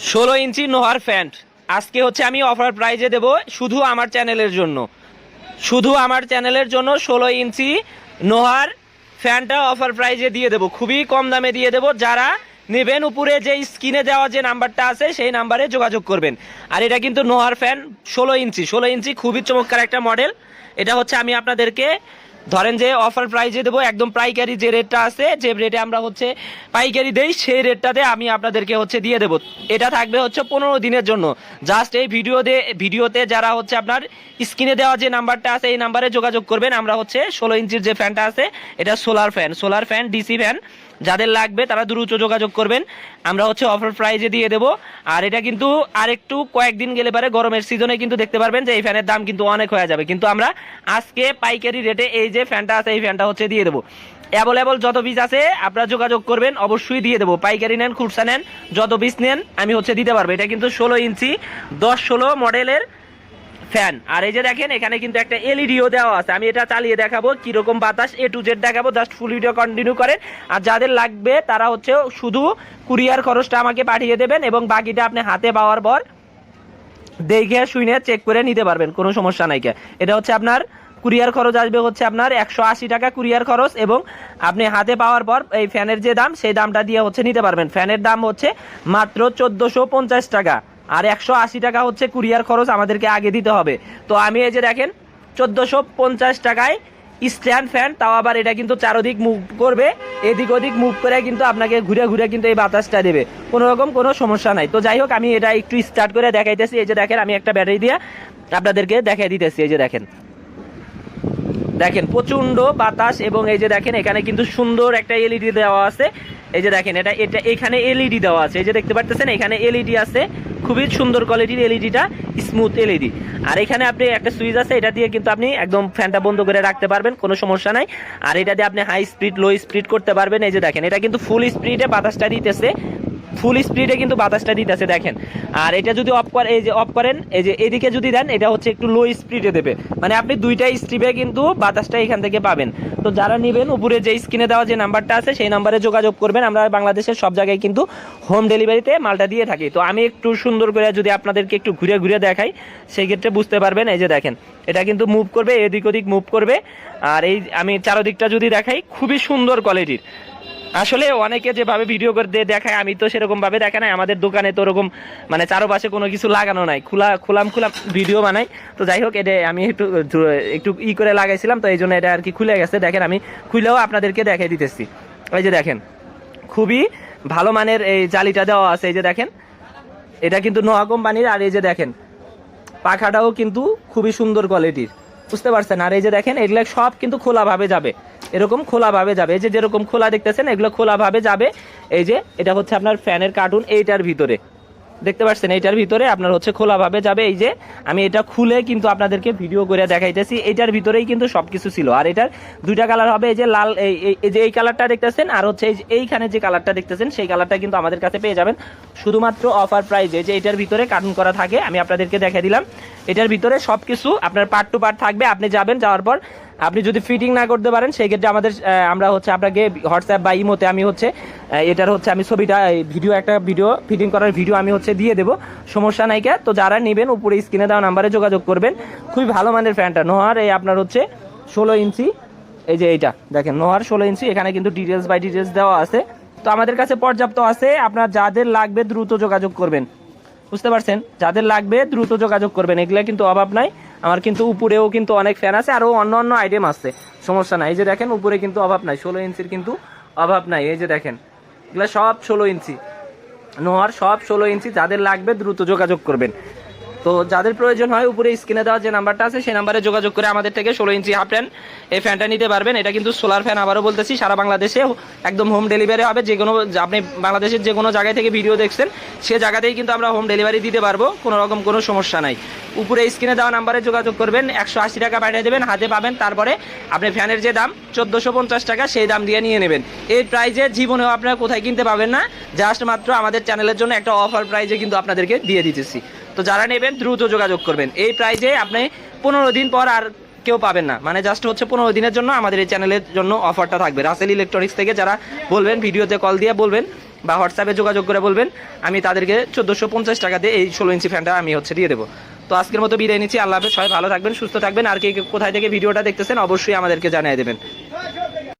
ষোলো ইঞ্চি নোহার ফ্যান্ট আজকে হচ্ছে আমি অফার প্রাইজে দেব শুধু আমার চ্যানেলের জন্য। শুধু আমার চ্যানেলের জন্য ষোলো ইঞ্চি নোহার ফ্যানটা অফার প্রাইজে দিয়ে দেবো। খুবই কম দামে দিয়ে দেবো। যারা নেবেন উপরে যে স্ক্রিনে দেওয়া যে নাম্বারটা আছে, সেই নাম্বারে যোগাযোগ করবেন। আর এটা কিন্তু নোহার ফ্যান ষোলো ইঞ্চি। ষোলো ইঞ্চি খুবই চমৎকার একটা মডেল। এটা হচ্ছে আমি আপনাদেরকে ধরেন যে অফার প্রাইজে দেবো, একদম পাইকারি যে রেটটা আছে, যে রেটে আমরা হচ্ছে পাইকারি দেই, সেই রেটটাতে আমি আপনাদেরকে হচ্ছে দিয়ে দেবো। এটা থাকবে হচ্ছে পনেরো দিনের জন্য। জাস্ট এই ভিডিও দে ভিডিওতে যারা হচ্ছে আপনার স্ক্রিনে দেওয়া যে নাম্বারটা আছে, এই নাম্বারে যোগাযোগ করবেন। আমরা হচ্ছে ষোলো ইঞ্চির যে ফ্যানটা আছে, এটা solar fan solar fan DC fan যাদের লাগবে তারা দ্রুত যোগাযোগ করবেন। আমরা হচ্ছে অফার প্রাইজে দিয়ে দেবো। আর এটা কিন্তু আরেকটু কয়েকদিন গেলে পারে গরমের সিজনে কিন্তু দেখতে পারবেন যে এই ফ্যানের দাম কিন্তু অনেক হয়ে যাবে। কিন্তু আমরা আজকে পাইকারি রেটে এই যে ফ্যানটা আছে, এই ফ্যানটা হচ্ছে দিয়ে দেবো। অ্যাভেলেবল যত বীজ আছে, আপনারা যোগাযোগ করবেন, অবশ্যই দিয়ে দেবো। পাইকারি নেন, খুচরা নেন, যত বীজ নেন, আমি হচ্ছে দিতে পারব। এটা কিন্তু ষোলো ইঞ্চি, দশ ষোলো মডেলের ফ্যান। আর এই যে দেখেন, এখানে কিন্তু একটা এলইডিও দেওয়া আছে। আমি এটা চালিয়ে দেখাবো, কীরকম বাতাস এ টু জেড দেখাবো জাস্ট ফুল ভিডিও কন্টিনিউ করেন। আর যাদের লাগবে, তারা হচ্ছে শুধু কুরিয়ার খরচটা আমাকে পাঠিয়ে দেবেন এবং বাকিটা আপনি হাতে পাওয়ার পর দেখে শুনে চেক করে নিতে পারবেন, কোনো সমস্যা নাই এটা হচ্ছে আপনার কুরিয়ার খরচ আসবে হচ্ছে আপনার একশো আশি টাকা কুরিয়ার খরচ এবং আপনি হাতে পাওয়ার পর এই ফ্যানের যে দাম, সেই দামটা দিয়ে হচ্ছে নিতে পারবেন। ফ্যানের দাম হচ্ছে মাত্র চোদ্দোশো পঞ্চাশ টাকা। আর একশো আশি টাকা হচ্ছে কুরিয়ার খরচ আমাদেরকে আগে দিতে হবে। তো আমি এই যে দেখেন, চোদ্দোশো পঞ্চাশ টাকায় স্ট্যান্ড ফ্যান, তাও আবার এটা কিন্তু চারোদিক মুভ করবে, এদিক ওদিক মুভ করে কিন্তু আপনাকে ঘুরে ঘুরে কিন্তু এই বাতাসটা দেবে। কোনো রকম কোনো সমস্যা নাই। তো যাই হোক, আমি এটা একটু স্টার্ট করে দেখাইতেছি। এই যে দেখেন, আমি একটা ব্যাটারি দিয়ে আপনাদেরকে দেখাই দিতেছি। এই যে দেখেন। দেখেন প্রচণ্ড বাতাস এবং এই যে দেখেন, এখানে কিন্তু সুন্দর একটা এলইডি দেওয়া আছে। এই যে দেখেন, এটা এটা, এখানে এলইডি দেওয়া আছে। এই যে দেখতে পাচ্ছেন এখানে এলইডি আছে। খুবই সুন্দর কোয়ালিটির এলইডিটা স্মুথ এলইডি আর এখানে আপনি একটা সুইচ আছে, এটা দিয়ে কিন্তু আপনি একদম ফ্যানটা বন্ধ করে রাখতে পারবেন, কোনো সমস্যা নাই। আর এটা দিয়ে আপনি হাই স্পিড লো স্পিড করতে পারবেন, এই যে দেখেন, এটা কিন্তু ফুল স্পিডে বাতাসটা দিতেছে। ফুল স্পিডে কিন্তু বাতাসটা দিতেছে, দেখেন। আর এটা যদি অফ করে, এই যে অফ করেন, এই যে এদিকে যদি দেন, এটা হচ্ছে একটু লো স্পিডে দেবে। মানে আপনি দুইটা স্ট্রিপে কিন্তু বাতাসটা এখান থেকে পাবেন। তো যারা নেবেন, উপরে যে স্ক্রিনে দেওয়া যে নাম্বারটা আছে, সেই নাম্বারে যোগাযোগ করবেন। আমরা বাংলাদেশের সব জায়গায় কিন্তু হোম ডেলিভারিতে মালটা দিয়ে থাকি। তো আমি একটু সুন্দর করে যদি আপনাদেরকে একটু ঘুরে ঘুরে দেখাই, সেই ক্ষেত্রে বুঝতে পারবেন, এই যে দেখেন, এটা কিন্তু মুভ করবে এদিক ওদিক মুভ করবে। আর এই, আমি চারোদিকটা যদি দেখাই, খুবই সুন্দর কোয়ালিটির আসলে অনেকে যেভাবে ভিডিও করে দিয়ে দেখায়, আমি তো সেরকম ভাবে দেখা নাই। আমাদের দোকানে তো ওরকম মানে চারপাশে কোনো কিছু লাগানো নাই। খোলা, খোলাম খোলাম ভিডিও বানাই। তো যাই হোক, এটা আমি একটু একটু ই করে লাগাইছিলাম, তো এই জন্য এটা আর কি খুলে গেছে। দেখেন, আমি খুলেও আপনাদেরকে দেখাই দিতেছি। এই যে দেখেন, খুবই ভালো মানের এই জালিটা দেওয়া আছে। এই যে দেখেন, এটা কিন্তু নোয়া কোম্পানির। আর এই যে দেখেন, পাখাটাও কিন্তু খুবই সুন্দর কোয়ালিটির বুঝতে পারছেন? আর এই যে দেখেন, এগুলো সব কিন্তু খোলাভাবে যাবে। এরকম খোলাভাবে যাবে। এই যে যেরকম খোলা দেখতেছেন, এগুলো খোলাভাবে যাবে। এই যে এটা হচ্ছে আপনার ফ্যানের কার্টুন এইটার ভিতরে। দেখতে পাচ্ছেন, এইটার ভিতরে আপনার হচ্ছে খোলাভাবে যাবে। এই যে আমি এটা খুলে কিন্তু আপনাদেরকে ভিডিও করে দেখাইতেছি। এইটার ভিতরেই কিন্তু সবকিছু ছিল। আর এটার দুইটা কালার হবে, এই যে লাল, এই যে এই কালারটা দেখতেছেন, আর হচ্ছে এই এইখানে যে কালারটা দেখতেছেন, সেই কালারটা কিন্তু আমাদের কাছে পেয়ে যাবেন। শুধুমাত্র অফার প্রাইজে যে এটার ভিতরে কার্টুন করা থাকে, আমি আপনাদেরকে দেখে দিলাম। এটার ভিতরে সব কিছু আপনার পার্ট টু পার্ট থাকবে। আপনি যাবেন, যাওয়ার পর আপনি যদি ফিটিং না করতে পারেন সেই ক্ষেত্রে আমাদের আমরা হচ্ছে আপনাকে হোয়াটসঅ্যাপ বা ইমোতে আমি হচ্ছে এটার হচ্ছে আমি ছবিটা ভিডিও একটা ভিডিও ফিটিং করার ভিডিও আমি হচ্ছে দিয়ে দেবো। সমস্যা নাই তো যারা নেবেন, উপরে স্ক্রিনে দেওয়া নাম্বারে যোগাযোগ করবেন। খুবই ভালো মানের ফ্যানটা নোহার, এই আপনার হচ্ছে ষোলো ইঞ্চি এই যে এইটা, দেখেন, নোহার ষোলো ইঞ্চি এখানে কিন্তু ডিটেলস বাই ডিটেলস দেওয়া আছে। তো আমাদের কাছে পর্যাপ্ত আছে। আপনার যাদের লাগবে, দ্রুত যোগাযোগ করবেন। বুঝতে পারছেন? যাদের লাগবে দ্রুত যোগাযোগ করবেন। এগুলো কিন্তু অভাব নাই। আমার কিন্তু উপরেও কিন্তু অনেক ফ্যান আছে আরও অন্য অন্য আইটেম আছে। সমস্যা নাই। এই যে দেখেন, উপরে কিন্তু অভাব নাই। ষোলো ইঞ্চির কিন্তু অভাব নাই। এই যে দেখেন, এগুলো সব ষোলো ইঞ্চি। নোয়ার সব ষোলো ইঞ্চি। যাদের লাগবে দ্রুত যোগাযোগ করবেন। তো যাদের প্রয়োজন হয়, উপরে স্ক্রিনে দেওয়া যে নাম্বারটা আছে, সেই নাম্বারে যোগাযোগ করে আমাদের থেকে ষোলো ইঞ্চি হাফ ফ্যান এই ফ্যানটা নিতে পারবেন। এটা কিন্তু সোলার ফ্যান আবারও বলতেছি, সারা বাংলাদেশে একদম হোম ডেলিভারি হবে। যে কোনো আপনি বাংলাদেশের যে কোনো জায়গায় থেকে ভিডিও দেখছেন, সে জায়গাতেই কিন্তু আমরা হোম ডেলিভারি দিতে পারব, কোনো রকম কোনো সমস্যা নাই। উপরে স্ক্রিনে দেওয়া নাম্বারে যোগাযোগ করবেন, একশো আশি টাকা পাঠিয়ে দেবেন, হাতে পাবেন, তারপরে আপনি ফ্যানের যে দাম, চোদ্দোশো পঞ্চাশ টাকা, সেই দাম দিয়ে নিয়ে নেবেন। এই প্রাইজে জীবনেও আপনারা কোথায় কিনতে পাবেন না জাস্ট মাত্র আমাদের চ্যানেলের জন্য একটা অফার প্রাইজে কিন্তু আপনাদেরকে দিয়ে দিতেছি। তো যারা নেবেন দ্রুত যোগাযোগ করবেন। এই প্রাইজে আপনি পনেরো দিন পর আর কেউ পাবেন না। মানে জাস্ট হচ্ছে পনেরো দিনের জন্য আমাদের এই চ্যানেলের জন্য অফারটা থাকবে। রাসেল ইলেকট্রনিক্স থেকে যারা বলবেন, ভিডিওতে কল দিয়ে বলবেন বা হোয়াটসঅ্যাপে যোগাযোগ করে বলবেন, আমি তাদেরকে চোদ্দোশো পঞ্চাশ টাকা দিয়ে এই ষোলো ইঞ্চি ফ্যানটা আমি হচ্ছে দিয়ে দেবো। তো আজকের মতো বিদায় নিচ্ছি। আল্লাহ হাফেজ। সবাই ভালো থাকবেন, সুস্থ থাকবেন। আর কে কোথায় থেকে ভিডিওটা দেখতেছেন, অবশ্যই আমাদেরকে জানিয়ে দেবেন।